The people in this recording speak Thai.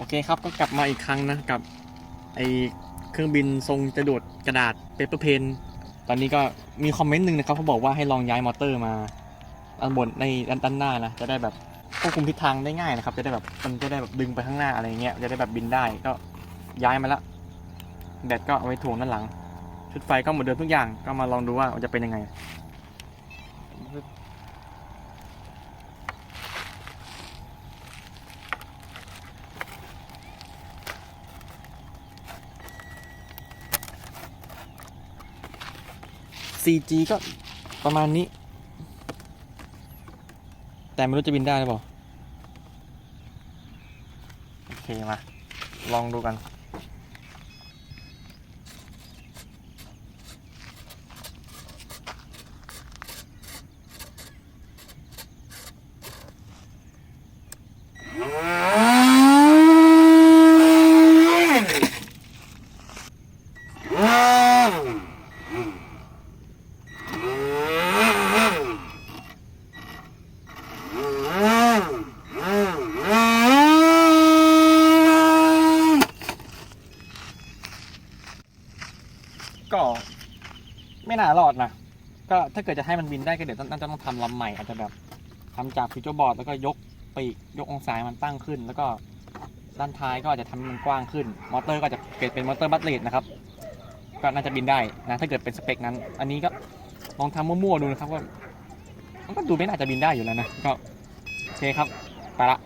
โอเคครับก็กลับมาอีกครั้งนะกับไอเครื่องบินทรงจะดูดกระดาษเปเปอร์เพนตอนนี้ก็มีคอมเมนต์หนึ่งนะครับเขาบอกว่าให้ลองย้ายมอเตอร์มาด้านบนในด้านด้านหน้านะจะได้แบบควบคุมทิศทางได้ง่ายนะครับ จะได้แบบมันจะได้แบบดึงไปข้างหน้าอะไรเงี้ยจะได้แบบบินได้ก็ย้ายมาละแบตก็เอาไว้ถ่วงด้านหลัง ชุดไฟก็เหมือนเดิมทุกอย่างก็มาลองดูว่าจะเป็นยังไง 4G ก็ประมาณนี้ แต่ไม่รู้จะบินได้หรือเปล่า โอเคมา ลองดูกัน ก็ไม่น่ารอดนะ ก็ถ้าเกิดจะให้มันบินได้ก็เดี๋ยวต้องน่าจะต้องทำลำใหม่อาจจะแบบทำจากฟิวเจอร์บอร์ดแล้วก็ยกปีกยกองศาให้มันตั้งขึ้น แล้วก็ด้านท้ายก็อาจจะทำให้มันกว้างขึ้น มอเตอร์ก็จะเปลี่ยนเป็นมอเตอร์บัตเลตนะครับ ก็น่าจะบินได้นะถ้าเกิดเป็นสเปคนั้น อันนี้ก็ลองทำมั่วๆดูนะครับว่ามันก็ดูไม่น่าจะบินได้อยู่แล้วนะก็โอเคครับไปละ